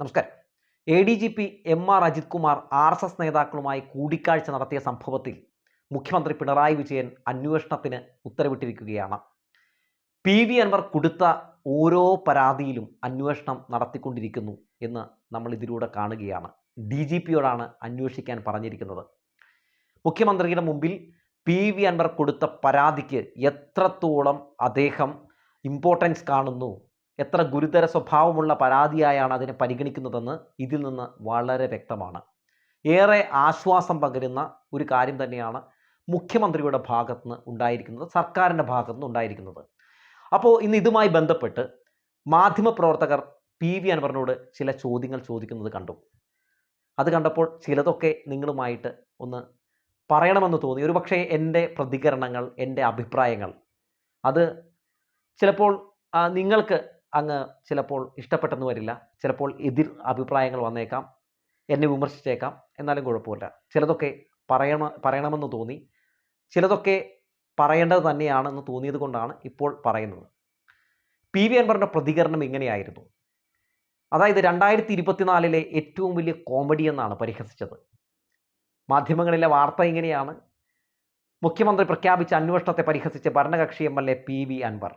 നമസ്കാരം. A D G P M R Ajith Kumar R S S നേതാക്കളുമായി കൂടിക്കാഴ്ച നടത്തിയ സംഭവത്തിൽ മുഖ്യമന്ത്രി പിണറായി വിജയൻ അന്വേഷണത്തിന് ഉത്തരവിട്ടിരിക്കുകയാണ്. പി വി അൻവർ കൊടുത്ത ഓരോ പരാതിയിലും അന്വേഷണം നടത്തിക്കൊണ്ടിരിക്കുന്നു എന്ന് നമ്മൾ ഇതിലൂടെ കാണുകയാണ്. ഡി ജി പിയോടാണ് അന്വേഷിക്കാൻ പറഞ്ഞിരിക്കുന്നത്. മുഖ്യമന്ത്രിയുടെ മുമ്പിൽ പി വി അൻവർ കൊടുത്ത പരാതിക്ക് എത്രത്തോളം അദ്ദേഹം ഇമ്പോർട്ടൻസ് കാണുന്നു എത്ര ഗുരുതര സ്വഭാവമുള്ള പരാതിയായാണ് അതിനെ പരിഗണിക്കുന്നതെന്ന് ഇതിൽ നിന്ന് വളരെ വ്യക്തമാണ്. ഏറെ ആശ്വാസം പകരുന്ന ഒരു കാര്യം തന്നെയാണ് മുഖ്യമന്ത്രിയുടെ ഭാഗത്ത് നിന്ന് ഉണ്ടായിരിക്കുന്നത് സർക്കാരിന്റെ ഭാഗത്തുനിന്ന് ഉണ്ടായിരിക്കുന്നത്. അപ്പോൾ ഇന്ന് ഇതുമായി ബന്ധപ്പെട്ട് മാധ്യമപ്രവർത്തകർ പി വി അൻവറിനോട് ചില ചോദ്യങ്ങൾ ചോദിക്കുന്നത് കണ്ടു. അത് കണ്ടപ്പോൾ ചിലതൊക്കെ നിങ്ങളുമായിട്ട് ഒന്ന് പറയണമെന്ന് തോന്നി. ഒരുപക്ഷെ എന്റെ പ്രതികരണങ്ങൾ എന്റെ അഭിപ്രായങ്ങൾ അത് ചിലപ്പോൾ നിങ്ങൾക്ക് അങ്ങ് ചിലപ്പോൾ ഇഷ്ടപ്പെട്ടെന്ന് വരില്ല. ചിലപ്പോൾ എതിർ അഭിപ്രായങ്ങൾ വന്നേക്കാം. എന്നെ വിമർശിച്ചേക്കാം. എന്നാലും കുഴപ്പമില്ല. ചിലതൊക്കെ പറയണ പറയണമെന്ന് തോന്നി. ചിലതൊക്കെ പറയേണ്ടത് തന്നെയാണെന്ന് തോന്നിയത് കൊണ്ടാണ് ഇപ്പോൾ പറയുന്നത്. പി. വി. അൻവറിന്റെ പ്രതികരണം ഇങ്ങനെയായിരുന്നു. അതായത് രണ്ടായിരത്തി ഇരുപത്തിനാലിലെ ഏറ്റവും വലിയ കോമഡി എന്നാണ് പരിഹസിച്ചത്. മാധ്യമങ്ങളിലെ വാർത്ത ഇങ്ങനെയാണ്. മുഖ്യമന്ത്രി പ്രഖ്യാപിച്ച അന്വേഷണത്തെ പരിഹസിച്ച് ഭരണകക്ഷി M. L. A. P. V. Anvar.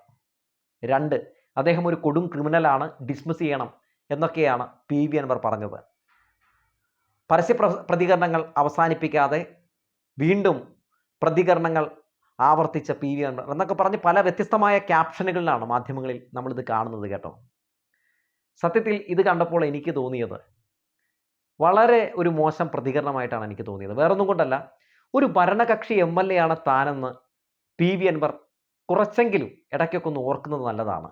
രണ്ട് അദ്ദേഹം ഒരു കൊടും ക്രിമിനലാണ് ഡിസ്മിസ് ചെയ്യണം എന്നൊക്കെയാണ് പി വി അൻവർ പറഞ്ഞത്. പരസ്യ പ്രതികരണങ്ങൾ അവസാനിപ്പിക്കാതെ വീണ്ടും പ്രതികരണങ്ങൾ ആവർത്തിച്ച പി വി അൻവർ എന്നൊക്കെ പറഞ്ഞ് പല വ്യത്യസ്തമായ ക്യാപ്ഷനുകളിലാണ് മാധ്യമങ്ങളിൽ നമ്മളിത് കാണുന്നത് കേട്ടോ. സത്യത്തിൽ ഇത് കണ്ടപ്പോൾ എനിക്ക് തോന്നിയത് വളരെ ഒരു മോശം പ്രതികരണമായിട്ടാണ് എനിക്ക് തോന്നിയത്. വേറൊന്നും കൊണ്ടല്ല ഒരു ഭരണകക്ഷി എം എൽ എ ആണ് താനെന്ന് പി വി അൻവർ കുറച്ചെങ്കിലും ഇടയ്ക്കൊക്കെ ഒന്ന് ഓർക്കുന്നത് നല്ലതാണ്.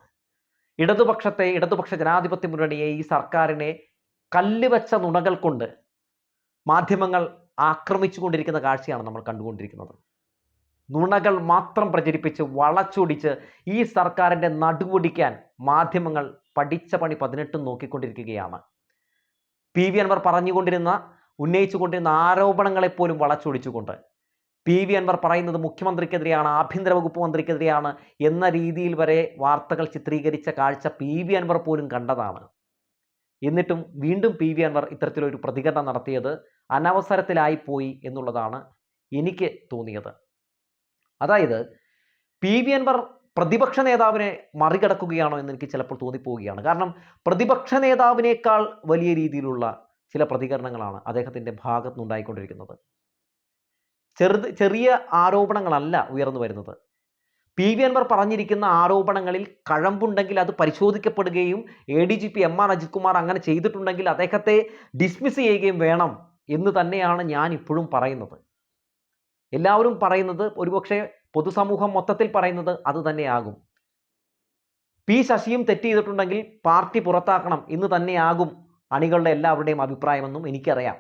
ഇടതുപക്ഷത്തെ ഇടതുപക്ഷ ജനാധിപത്യ മുന്നണിയെ ഈ സർക്കാരിനെ കല്ലുവച്ച നുണകൾ കൊണ്ട് മാധ്യമങ്ങൾ ആക്രമിച്ചു കൊണ്ടിരിക്കുന്ന കാഴ്ചയാണ് നമ്മൾ കണ്ടുകൊണ്ടിരിക്കുന്നത്. നുണകൾ മാത്രം പ്രചരിപ്പിച്ച് വളച്ചൊടിച്ച് ഈ സർക്കാരിന്റെ നടുവൊടിക്കാൻ മാധ്യമങ്ങൾ പഠിച്ച പണി പതിനെട്ടും നോക്കിക്കൊണ്ടിരിക്കുകയാണ്. പി വി അൻവർ പറഞ്ഞുകൊണ്ടിരുന്ന ഉന്നയിച്ചുകൊണ്ടിരുന്ന ആരോപണങ്ങളെപ്പോലും വളച്ചൊടിച്ചുകൊണ്ട് പി വി അൻവർ പറയുന്നത് മുഖ്യമന്ത്രിക്കെതിരെയാണ് ആഭ്യന്തര വകുപ്പ് മന്ത്രിക്കെതിരെയാണ് എന്ന രീതിയിൽ വരെ വാർത്തകൾ ചിത്രീകരിച്ച കാഴ്ച പി വി അൻവർ പോലും കണ്ടതാണ്. എന്നിട്ടും വീണ്ടും പി വി അൻവർ ഇത്തരത്തിലൊരു പ്രതികരണം നടത്തിയത് അനവസരത്തിലായി പോയി എന്നുള്ളതാണ് എനിക്ക് തോന്നിയത്. അതായത് പി വി അൻവർ പ്രതിപക്ഷ നേതാവിനെ മറികടക്കുകയാണോ എന്ന് എനിക്ക് ചിലപ്പോൾ തോന്നിപ്പോവുകയാണ്. കാരണം പ്രതിപക്ഷ നേതാവിനേക്കാൾ വലിയ രീതിയിലുള്ള ചില പ്രതികരണങ്ങളാണ് അദ്ദേഹത്തിന്റെ ഭാഗത്തു നിന്നുണ്ടായിക്കൊണ്ടിരിക്കുന്നത് ചെറുത് ചെറിയ ആരോപണങ്ങളല്ല ഉയർന്നു വരുന്നത്. പി വി അൻവർ പറഞ്ഞിരിക്കുന്ന ആരോപണങ്ങളിൽ കഴമ്പുണ്ടെങ്കിൽ അത് പരിശോധിക്കപ്പെടുകയും A D G P M R Ajith Kumar അങ്ങനെ ചെയ്തിട്ടുണ്ടെങ്കിൽ അദ്ദേഹത്തെ ഡിസ്മിസ് ചെയ്യുകയും വേണം എന്ന് തന്നെയാണ് ഞാൻ ഇപ്പോഴും പറയുന്നത്. എല്ലാവരും പറയുന്നത് ഒരുപക്ഷെ പൊതുസമൂഹം മൊത്തത്തിൽ പറയുന്നത് അത് തന്നെയാകും. പി ശശിയും തെറ്റ് ചെയ്തിട്ടുണ്ടെങ്കിൽ പാർട്ടി പുറത്താക്കണം എന്ന് തന്നെയാകും അണികളുടെ എല്ലാവരുടെയും അഭിപ്രായമെന്നും എനിക്കറിയാം.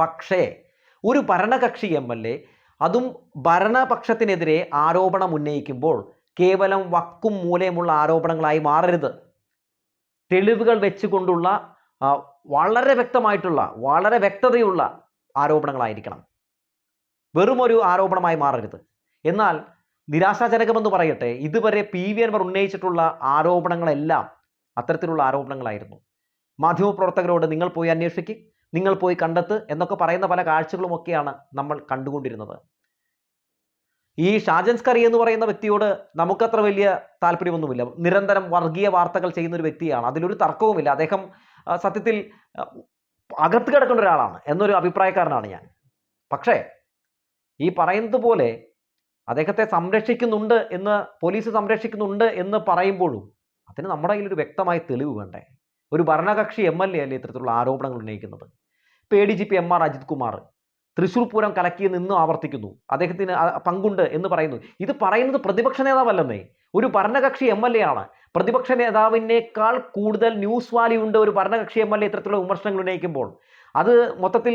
പക്ഷേ ഒരു ഭരണകക്ഷി എം എൽ എ അതും ഭരണപക്ഷത്തിനെതിരെ ആരോപണം ഉന്നയിക്കുമ്പോൾ കേവലം വക്കും മൂലയുമുള്ള ആരോപണങ്ങളായി മാറരുത്. തെളിവുകൾ വെച്ചുകൊണ്ടുള്ള വളരെ വ്യക്തമായിട്ടുള്ള വളരെ വ്യക്തതയുള്ള ആരോപണങ്ങളായിരിക്കണം. വെറുമൊരു ആരോപണമായി മാറരുത്. എന്നാൽ നിരാശാജനകമെന്ന് പറയട്ടെ ഇതുവരെ പി വി അൻവർ ഉന്നയിച്ചിട്ടുള്ള ആരോപണങ്ങളെല്ലാം അത്തരത്തിലുള്ള ആരോപണങ്ങളായിരുന്നു. മാധ്യമപ്രവർത്തകരോട് നിങ്ങൾ പോയി അന്വേഷിക്ക്. നിങ്ങൾ പോയി കണ്ടെത്ത് എന്നൊക്കെ പറയുന്ന പല കാഴ്ചകളുമൊക്കെയാണ് നമ്മൾ കണ്ടുകൊണ്ടിരുന്നത്. ഈ ഷാജൻസ് കറി എന്ന് പറയുന്ന വ്യക്തിയോട് നമുക്കത്ര വലിയ താല്പര്യമൊന്നുമില്ല. നിരന്തരം വർഗീയ വാർത്തകൾ ചെയ്യുന്ന ഒരു വ്യക്തിയാണ്. അതിലൊരു തർക്കവുമില്ല. അദ്ദേഹം സത്യത്തിൽ അകത്ത് കിടക്കേണ്ട ഒരാളാണ് എന്നൊരു അഭിപ്രായക്കാരനാണ് ഞാൻ. പക്ഷേ ഈ പറയുന്നത് പോലെ അദ്ദേഹത്തെ സംരക്ഷിക്കുന്നുണ്ട് എന്ന് പോലീസ് സംരക്ഷിക്കുന്നുണ്ട് എന്ന് പറയുമ്പോഴും അതിന് നമ്മുടെ ഒരു വ്യക്തമായ തെളിവ് വേണ്ടേ? ഒരു ഭരണകക്ഷി എം എൽ എ അല്ലേ ഇത്തരത്തിലുള്ള ആരോപണങ്ങൾ ഉന്നയിക്കുന്നത്? A D G P M R Ajith Kumar. Thrissur Pooram കലക്കിയെന്ന് ഇന്നും ആവർത്തിക്കുന്നു. അദ്ദേഹത്തിന് പങ്കുണ്ട് എന്ന് പറയുന്നു. ഇത് പറയുന്നത് പ്രതിപക്ഷ നേതാവല്ലെന്നേ. ഒരു ഭരണകക്ഷി എം എൽ എ ആണ്. പ്രതിപക്ഷ നേതാവിനേക്കാൾ കൂടുതൽ ന്യൂസ് വാല്യൂ ഉണ്ട് ഒരു ഭരണകക്ഷി എം എൽ എ ഇത്തരത്തിലുള്ള വിമർശനങ്ങൾ ഉന്നയിക്കുമ്പോൾ. അത് മൊത്തത്തിൽ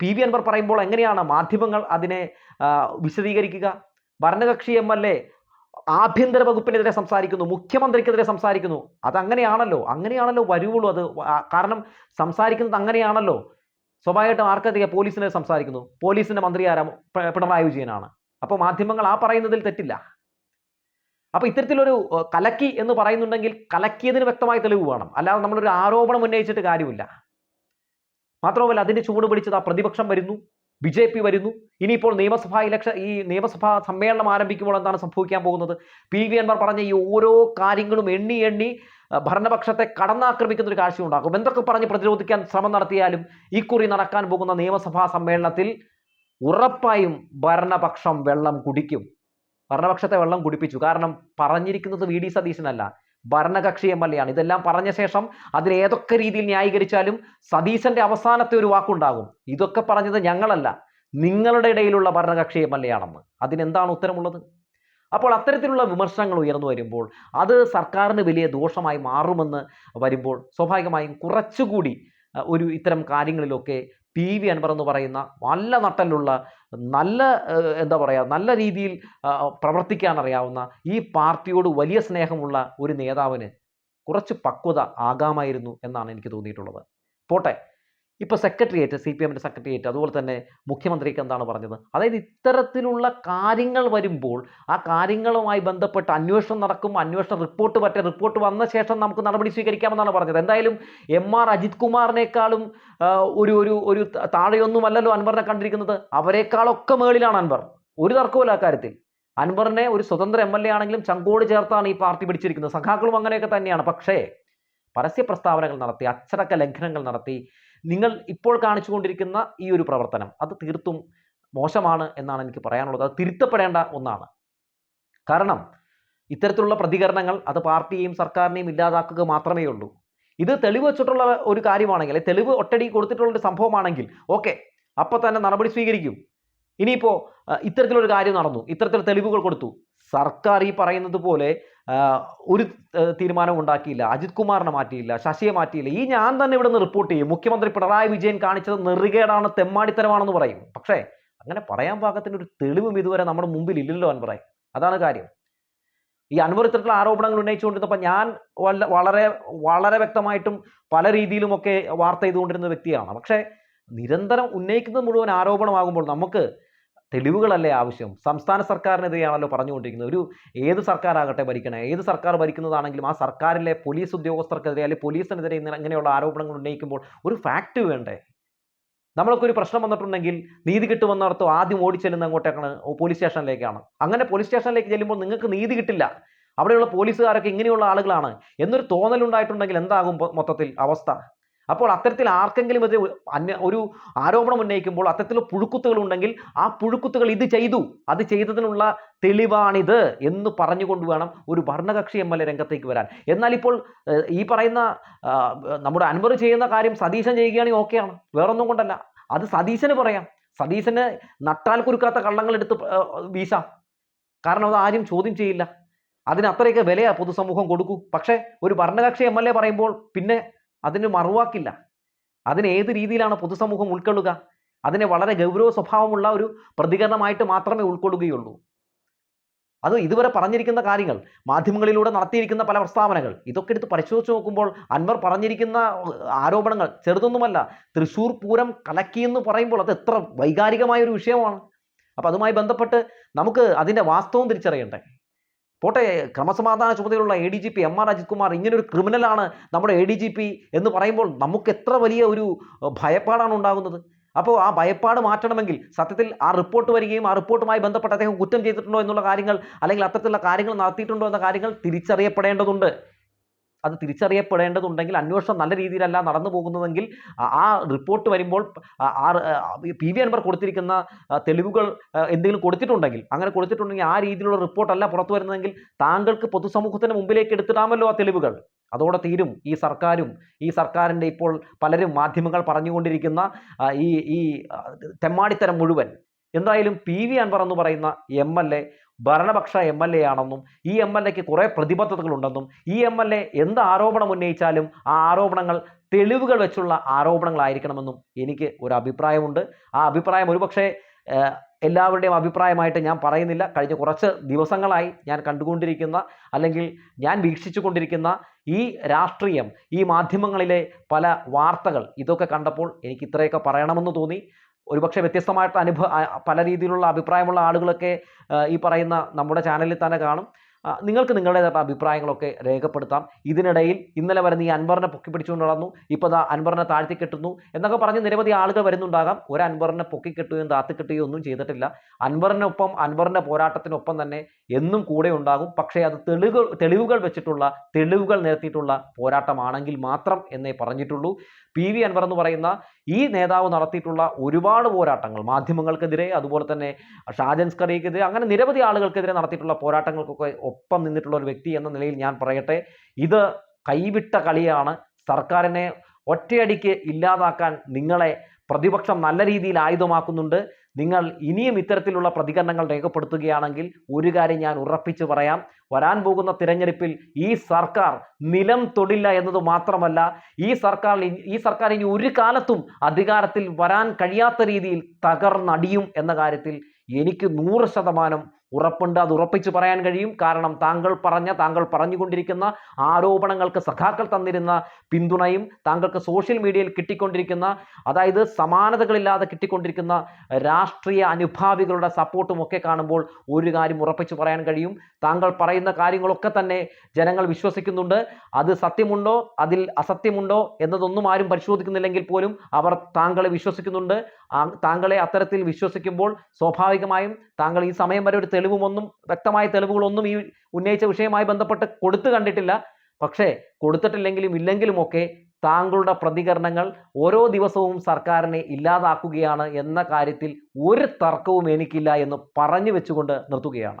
പി വി അൻവർ പറയുമ്പോൾ എങ്ങനെയാണ് മാധ്യമങ്ങൾ അതിനെ വിശദീകരിക്കുക? ഭരണകക്ഷി എം എൽ എ ആഭ്യന്തര വകുപ്പിനെതിരെ സംസാരിക്കുന്നു മുഖ്യമന്ത്രിക്കെതിരെ സംസാരിക്കുന്നു. അത് അങ്ങനെയാണല്ലോ വരുവുള്ളൂ. അത് കാരണം സംസാരിക്കുന്നത് അങ്ങനെയാണല്ലോ. സ്വാഭാവികമായിട്ടും ആർക്കധികം പോലീസിനെ സംസാരിക്കുന്നു. പോലീസിന്റെ മന്ത്രി ആരാ പിണറായി വിജയനാണ്. അപ്പോൾ മാധ്യമങ്ങൾ ആ പറയുന്നതിൽ തെറ്റില്ല. അപ്പൊ ഇത്തരത്തിലൊരു കലക്കി എന്ന് പറയുന്നുണ്ടെങ്കിൽ കലക്കിയതിന് വ്യക്തമായ തെളിവ് വേണം. അല്ലാതെ നമ്മളൊരു ആരോപണം ഉന്നയിച്ചിട്ട് കാര്യമില്ല. മാത്രമല്ല അതിന്റെ ചൂട് പിടിച്ചത് ആ പ്രതിപക്ഷം വരുന്നു. ബി ജെ പി വരുന്നു. ഇനിയിപ്പോൾ നിയമസഭാ ഇലക്ഷൻ ഈ നിയമസഭാ സമ്മേളനം ആരംഭിക്കുമ്പോൾ എന്താണ് സംഭവിക്കാൻ പോകുന്നത്? പി വി അൻവർ പറഞ്ഞ ഈ ഓരോ കാര്യങ്ങളും എണ്ണി എണ്ണി ഭരണപക്ഷത്തെ കടന്നാക്രമിക്കുന്ന ഒരു ഉണ്ടാക്കും എന്തൊക്കെ പറഞ്ഞ് പ്രതിരോധിക്കാൻ ശ്രമം നടത്തിയാലും ഇക്കുറി നടക്കാൻ പോകുന്ന നിയമസഭാ സമ്മേളനത്തിൽ ഉറപ്പായും ഭരണപക്ഷം വെള്ളം കുടിക്കും. ഭരണപക്ഷത്തെ വെള്ളം കുടിപ്പിച്ചു. കാരണം പറഞ്ഞിരിക്കുന്നത് വി. ഡി. സതീശനല്ല. ഭരണകക്ഷി എം. എൽ. ആണ്. ഇതെല്ലാം പറഞ്ഞ ശേഷം അതിലേതൊക്കെ രീതിയിൽ ന്യായീകരിച്ചാലും സതീശന്റെ അവസാനത്തെ ഒരു വാക്കുണ്ടാകും. ഇതൊക്കെ പറഞ്ഞത് ഞങ്ങളല്ല. നിങ്ങളുടെ ഇടയിലുള്ള ഭരണകക്ഷി എം. എൽ. എ. ആണെന്ന്. അതിനെന്താണ് ഉത്തരമുള്ളത്? അപ്പോൾ അത്തരത്തിലുള്ള വിമർശനങ്ങൾ ഉയർന്നു വരുമ്പോൾ അത് സർക്കാരിന് വലിയ ദോഷമായി മാറുമെന്ന് വരുമ്പോൾ സ്വാഭാവികമായും കുറച്ചുകൂടി ഒരു ഇത്തരം കാര്യങ്ങളിലൊക്കെ പി വി അൻവർ എന്ന് പറയുന്ന നല്ല നട്ടലുള്ള നല്ല എന്താ പറയുക നല്ല രീതിയിൽ പ്രവർത്തിക്കാൻ അറിയാവുന്ന ഈ പാർട്ടിയോട് വലിയ സ്നേഹമുള്ള ഒരു നേതാവിന് കുറച്ച് പക്വത ആകാമായിരുന്നു എന്നാണ് എനിക്ക് തോന്നിയിട്ടുള്ളത്. പോട്ടെ. ഇപ്പോൾ സെക്രട്ടേറിയറ്റ് സി പി എമ്മിന്റെ സെക്രട്ടേറിയറ്റ് അതുപോലെ തന്നെ മുഖ്യമന്ത്രിക്ക് എന്താണ് പറഞ്ഞത്? അതായത് ഇത്തരത്തിലുള്ള കാര്യങ്ങൾ വരുമ്പോൾ ആ കാര്യങ്ങളുമായി ബന്ധപ്പെട്ട് അന്വേഷണം നടക്കും അന്വേഷണ റിപ്പോർട്ട് പറ്റേ റിപ്പോർട്ട് വന്ന ശേഷം നമുക്ക് നടപടി സ്വീകരിക്കാമെന്നാണ് പറഞ്ഞത്. എന്തായാലും എം ആർ അജിത് കുമാറിനേക്കാളും ഒരു ഒരു ഒരു താഴെയൊന്നുമല്ലല്ലോ അൻവറിനെ കണ്ടിരിക്കുന്നത്. അവരെക്കാളൊക്കെ മേളിലാണ് അൻവർ. ഒരു തർക്കവുമില്ല അക്കാര്യത്തിൽ. അൻവറിനെ ഒരു സ്വതന്ത്ര എം എൽ എ ആണെങ്കിലും ചങ്കോട് ചേർത്താണ് ഈ പാർട്ടി പിടിച്ചിരിക്കുന്നത്. സഖാക്കളും അങ്ങനെയൊക്കെ തന്നെയാണ്. പക്ഷേ പരസ്യ പ്രസ്താവനകൾ നടത്തി അച്ചടക്ക ലംഘനങ്ങൾ നടത്തി നിങ്ങൾ ഇപ്പോൾ കാണിച്ചുകൊണ്ടിരിക്കുന്ന ഈ ഒരു പ്രവർത്തനം അത് തീർത്തും മോശമാണ് എന്നാണ് എനിക്ക് പറയാനുള്ളത്. അത് തിരുത്തപ്പെടേണ്ട ഒന്നാണ്. കാരണം ഇത്തരത്തിലുള്ള പ്രതികരണങ്ങൾ അത് പാർട്ടിയെയും സർക്കാരിനെയും ഇല്ലാതാക്കുക മാത്രമേ ഉള്ളൂ. ഇത് തെളിവ് വെച്ചിട്ടുള്ള ഒരു കാര്യമാണെങ്കിൽ തെളിവ് ഒട്ടടി കൊടുത്തിട്ടുള്ള ഒരു സംഭവമാണെങ്കിൽ ഓക്കെ അപ്പോൾ തന്നെ നടപടി സ്വീകരിക്കും. ഇനിയിപ്പോൾ ഇത്തരത്തിലൊരു കാര്യം നടന്നു. ഇത്തരത്തിൽ തെളിവുകൾ കൊടുത്തു. സർക്കാർ ഈ പറയുന്നത് പോലെ ഒരു തീരുമാനം ഉണ്ടാക്കിയില്ല. അജിത് കുമാറിനെ മാറ്റിയില്ല ശശിയെ മാറ്റിയില്ല. ഈ ഞാൻ തന്നെ ഇവിടെ നിന്ന് റിപ്പോർട്ട് ചെയ്യും. മുഖ്യമന്ത്രി പിണറായി വിജയൻ കാണിച്ചത് നെറുകേടാണ് തെമ്മാടിത്തരമാണെന്ന് പറയും. പക്ഷേ അങ്ങനെ പറയാൻ പാകത്തിന് ഒരു തെളിവും ഇതുവരെ നമ്മുടെ മുമ്പിൽ ഇല്ലല്ലോ അൻവറെ അതാണ് കാര്യം. ഈ അൻവർ ഇത്തരത്തിലുള്ള ആരോപണങ്ങൾ ഉന്നയിച്ചുകൊണ്ടിരുന്നപ്പോൾ ഞാൻ വളരെ വളരെ വ്യക്തമായിട്ടും പല രീതിയിലുമൊക്കെ വാർത്ത ചെയ്തുകൊണ്ടിരുന്ന വ്യക്തിയാണ്. പക്ഷേ നിരന്തരം ഉന്നയിക്കുന്നത് മുഴുവൻ ആരോപണമാകുമ്പോൾ നമുക്ക് തെളിവുകളല്ലേ ആവശ്യം? സംസ്ഥാന സർക്കാരിനെതിരെയാണല്ലോ പറഞ്ഞുകൊണ്ടിരിക്കുന്നത്. ഒരു ഏത് സർക്കാരാകട്ടെ ഭരിക്കണേ ഏത് സർക്കാർ ഭരിക്കുന്നതാണെങ്കിലും ആ സർക്കാരിലെ പോലീസ് ഉദ്യോഗസ്ഥർക്കെതിരെ അല്ലെങ്കിൽ പോലീസിനെതിരെ ഇങ്ങനെയുള്ള ആരോപണങ്ങൾ ഉന്നയിക്കുമ്പോൾ ഒരു ഫാക്റ്റ് വേണ്ടേ? നമ്മളൊക്കെ ഒരു പ്രശ്നം വന്നിട്ടുണ്ടെങ്കിൽ നീതി കിട്ടുമെന്നർത്ഥം ആദ്യം ഓടിച്ചെല്ലുന്ന അങ്ങോട്ടേക്കാണ് പോലീസ് സ്റ്റേഷനിലേക്കാണ് അങ്ങനെ പോലീസ് സ്റ്റേഷനിലേക്ക് ചെല്ലുമ്പോൾ നിങ്ങൾക്ക് നീതി കിട്ടില്ല. അവിടെയുള്ള പോലീസുകാരൊക്കെ ഇങ്ങനെയുള്ള ആളുകളാണ്. എന്നൊരു തോന്നലുണ്ടായിട്ടുണ്ടെങ്കിൽ എന്താകും മൊത്തത്തിൽ അവസ്ഥ? അപ്പോൾ അത്തരത്തിൽ ആർക്കെങ്കിലും ഇത് അന്യ ഒരു ആരോപണം ഉന്നയിക്കുമ്പോൾ അത്തരത്തിൽ പുഴുക്കുത്തുകൾ ഉണ്ടെങ്കിൽ ആ പുഴുക്കുത്തുകൾ ഇത് ചെയ്തു. അത് ചെയ്തതിനുള്ള തെളിവാണിത് എന്ന് പറഞ്ഞുകൊണ്ട് വേണം ഒരു ഭരണകക്ഷി എം എൽ എ രംഗത്തേക്ക് വരാൻ. എന്നാൽ ഇപ്പോൾ ഈ പറയുന്ന നമ്മുടെ അൻവർ ചെയ്യുന്ന കാര്യം സതീശൻ ചെയ്യുകയാണെങ്കിൽ ഓക്കെയാണ് വേറൊന്നും കൊണ്ടല്ല. അത് സതീശന് പറയാം. സതീശന് നട്ടാൽ കുരുക്കാത്ത കള്ളങ്ങൾ എടുത്ത് വീശാം. കാരണം അത് ആരും ചോദ്യം ചെയ്യില്ല. അതിന് അത്രയൊക്കെ വിലയാ പൊതുസമൂഹം കൊടുക്കൂ. പക്ഷേ ഒരു ഭരണകക്ഷി എം എൽ എ പറയുമ്പോൾ പിന്നെ അതിന് മറുവാക്കില്ല. അതിന് ഏത് രീതിയിലാണ് പൊതുസമൂഹം ഉൾക്കൊള്ളുക? അതിനെ വളരെ ഗൗരവ സ്വഭാവമുള്ള ഒരു പ്രതികരണമായിട്ട് മാത്രമേ ഉൾക്കൊള്ളുകയുള്ളൂ. അത് ഇതുവരെ പറഞ്ഞിരിക്കുന്ന കാര്യങ്ങൾ മാധ്യമങ്ങളിലൂടെ നടത്തിയിരിക്കുന്ന പല പ്രസ്താവനകൾ ഇതൊക്കെ എടുത്ത് പരിശോധിച്ച് നോക്കുമ്പോൾ അൻവർ പറഞ്ഞിരിക്കുന്ന ആരോപണങ്ങൾ ചെറുതൊന്നുമല്ല. തൃശ്ശൂർ പൂരം കലക്കിയെന്ന് പറയുമ്പോൾ അത് എത്ര വൈകാരികമായ ഒരു വിഷയമാണ്. അപ്പം അതുമായി ബന്ധപ്പെട്ട് നമുക്ക് അതിന്റെ വാസ്തവം തിരിച്ചറിയണ്ടേ? പോട്ടെ ക്രമസമാധാന ചുമതലയുള്ള A D G P M R Ajith Kumar ഇങ്ങനൊരു ക്രിമിനലാണ് നമ്മുടെ എ ഡി ജി പി എന്ന് പറയുമ്പോൾ നമുക്ക് എത്ര വലിയ ഒരു ഭയപ്പാടാണ് ഉണ്ടാകുന്നത്. അപ്പോൾ ആ ഭയപ്പാട് മാറ്റണമെങ്കിൽ സത്യത്തിൽ ആ റിപ്പോർട്ട് വരികയും ആ റിപ്പോർട്ടുമായി ബന്ധപ്പെട്ട് അദ്ദേഹം കുറ്റം ചെയ്തിട്ടുണ്ടോ എന്നുള്ള കാര്യങ്ങൾ അല്ലെങ്കിൽ അത്തരത്തിലുള്ള കാര്യങ്ങൾ നടത്തിയിട്ടുണ്ടോ എന്ന കാര്യങ്ങൾ തിരിച്ചറിയപ്പെടേണ്ടതുണ്ട്. അത് തിരിച്ചറിയപ്പെടേണ്ടതുണ്ടെങ്കിൽ അന്വേഷണം നല്ല രീതിയിലല്ല നടന്നു പോകുന്നതെങ്കിൽ ആ- റിപ്പോർട്ട് വരുമ്പോൾ ആ- പി വി അൻവർ കൊടുത്തിരിക്കുന്ന തെളിവുകൾ എന്തെങ്കിലും കൊടുത്തിട്ടുണ്ടെങ്കിൽ അങ്ങനെ കൊടുത്തിട്ടുണ്ടെങ്കിൽ ആ രീതിയിലുള്ള റിപ്പോർട്ടല്ല പുറത്തു വരുന്നതെങ്കിൽ താങ്കൾക്ക് പൊതുസമൂഹത്തിന് മുമ്പിലേക്ക് എടുത്തിടാമല്ലോ ആ തെളിവുകൾ. അതോടെ തീരും ഈ സർക്കാരും ഈ സർക്കാരിന്റെ ഇപ്പോൾ പലരും മാധ്യമങ്ങൾ പറഞ്ഞുകൊണ്ടിരിക്കുന്ന ഈ ഈ തെമ്മാടിത്തരം മുഴുവൻ. എന്തായാലും പി വി അൻവർ എന്ന് പറയുന്ന എം എൽ എ ഭരണപക്ഷ എം എൽ എ ആണെന്നും ഈ എം എൽ എക്ക് കുറേ പ്രതിബദ്ധതകളുണ്ടെന്നും ഈ എം എൽ എ എന്ത് ആരോപണം ഉന്നയിച്ചാലും ആ ആരോപണങ്ങൾ തെളിവുകൾ വെച്ചുള്ള ആരോപണങ്ങളായിരിക്കണമെന്നും എനിക്ക് ഒരു അഭിപ്രായമുണ്ട്. ആ അഭിപ്രായം ഒരുപക്ഷെ എല്ലാവരുടെയും അഭിപ്രായമായിട്ട് ഞാൻ പറയുന്നില്ല. കഴിഞ്ഞ കുറച്ച് ദിവസങ്ങളായി ഞാൻ കണ്ടുകൊണ്ടിരിക്കുന്ന അല്ലെങ്കിൽ ഞാൻ വീക്ഷിച്ചു കൊണ്ടിരിക്കുന്ന ഈ രാഷ്ട്രീയം ഈ മാധ്യമങ്ങളിലെ പല വാർത്തകൾ ഇതൊക്കെ കണ്ടപ്പോൾ എനിക്ക് ഇത്രയൊക്കെ പറയണമെന്ന് തോന്നി. ഒരുപക്ഷെ വ്യത്യസ്തമായിട്ട് അനുഭവ പല രീതിയിലുള്ള അഭിപ്രായമുള്ള ആളുകളൊക്കെ ഈ പറയുന്ന നമ്മുടെ ചാനലിൽ തന്നെ കാണും. നിങ്ങൾക്ക് നിങ്ങളുടേതായ അഭിപ്രായങ്ങളൊക്കെ രേഖപ്പെടുത്താം. ഇതിനിടയിൽ ഇന്നലെ വരെ നീ അൻവറിനെ പൊക്കി പിടിച്ചുകൊണ്ട് നടന്നു. ഇപ്പോൾ ദാ അൻവറിനെ താഴ്ത്തി കെട്ടുന്നു എന്നൊക്കെ പറഞ്ഞ് നിരവധി ആളുകൾ വരുന്നുണ്ടാകാം. ഒരു അൻവറിനെ പൊക്കി കെട്ടുകയും താത്തി കെട്ടുകയും ഒന്നും ചെയ്തിട്ടില്ല. അൻവറിനൊപ്പം അൻവറിന്റെ പോരാട്ടത്തിനൊപ്പം തന്നെ എന്നും കൂടെ ഉണ്ടാകും. പക്ഷേ അത് തെളിവുകൾ തെളിവുകൾ വെച്ചിട്ടുള്ള തെളിവുകൾ നിരത്തിയിട്ടുള്ള പോരാട്ടമാണെങ്കിൽ മാത്രം എന്നേ പറഞ്ഞിട്ടുള്ളൂ. പി വി അൻവർ എന്ന് പറയുന്ന ഈ നേതാവ് നടത്തിയിട്ടുള്ള ഒരുപാട് പോരാട്ടങ്ങൾ മാധ്യമങ്ങൾക്കെതിരെ അതുപോലെ തന്നെ ഷാജൻസ്കറിക്കെതിരെ അങ്ങനെ നിരവധി ആളുകൾക്കെതിരെ നടത്തിയിട്ടുള്ള പോരാട്ടങ്ങൾക്കൊക്കെ ഒപ്പം നിന്നിട്ടുള്ള ഒരു വ്യക്തി എന്ന നിലയിൽ ഞാൻ പറയട്ടെ ഇത് കൈവിട്ട കളിയാണ്. സർക്കാരിനെ ഒറ്റയടിക്ക് ഇല്ലാതാക്കാൻ നിങ്ങളെ പ്രതിപക്ഷം നല്ല രീതിയിൽ ആയുധമാക്കുന്നുണ്ട്. നിങ്ങൾ ഇനിയും ഇത്തരത്തിലുള്ള പ്രതികരണങ്ങൾ രേഖപ്പെടുത്തുകയാണെങ്കിൽ ഒരു കാര്യം ഞാൻ ഉറപ്പിച്ചു പറയാം. വരാൻ പോകുന്ന തിരഞ്ഞെടുപ്പിൽ ഈ സർക്കാർ നിലം തൊടില്ല എന്നത് മാത്രമല്ല ഈ സർക്കാർ ഈ സർക്കാർ ഇനി ഒരു കാലത്തും അധികാരത്തിൽ വരാൻ കഴിയാത്ത രീതിയിൽ തകർന്നടിയും എന്ന കാര്യത്തിൽ എനിക്ക് നൂറ് ശതമാനം ഉറപ്പുണ്ട് അത് ഉറപ്പിച്ചു പറയാൻ കഴിയും. കാരണം താങ്കൾ പറഞ്ഞ താങ്കൾ പറഞ്ഞുകൊണ്ടിരിക്കുന്ന ആരോപണങ്ങൾക്ക് സഖാക്കൾ തന്നിരുന്ന പിന്തുണയും താങ്കൾക്ക് സോഷ്യൽ മീഡിയയിൽ കിട്ടിക്കൊണ്ടിരിക്കുന്ന അതായത് സമാനതകളില്ലാതെ കിട്ടിക്കൊണ്ടിരിക്കുന്ന രാഷ്ട്രീയ അനുഭാവികളുടെ സപ്പോർട്ടും ഒക്കെ കാണുമ്പോൾ ഒരു കാര്യം ഉറപ്പിച്ചു പറയാൻ കഴിയും. താങ്കൾ പറയുന്ന കാര്യങ്ങളൊക്കെ തന്നെ ജനങ്ങൾ വിശ്വസിക്കുന്നുണ്ട്. അത് സത്യമുണ്ടോ അതിൽ അസത്യമുണ്ടോ എന്നതൊന്നും ആരും പരിശോധിക്കുന്നില്ലെങ്കിൽ പോലും അവർ താങ്കളെ വിശ്വസിക്കുന്നുണ്ട്. താങ്കളെ അത്തരത്തിൽ വിശ്വസിക്കുമ്പോൾ സ്വാഭാവികമായും താങ്കൾ ഈ സമയം വരെ ഒരു തെളിവുമൊന്നും വ്യക്തമായ തെളിവുകളൊന്നും ഈ ഉന്നയിച്ച വിഷയവുമായി ബന്ധപ്പെട്ട് കൊടുത്തു കണ്ടിട്ടില്ല. പക്ഷേ കൊടുത്തിട്ടില്ലെങ്കിലും ഇല്ലെങ്കിലുമൊക്കെ താങ്കളുടെ പ്രതികരണങ്ങൾ ഓരോ ദിവസവും സർക്കാരിനെ ഇല്ലാതാക്കുകയാണ് എന്ന കാര്യത്തിൽ ഒരു തർക്കവും എനിക്കില്ല എന്ന് പറഞ്ഞു വെച്ചുകൊണ്ട് നിർത്തുകയാണ്.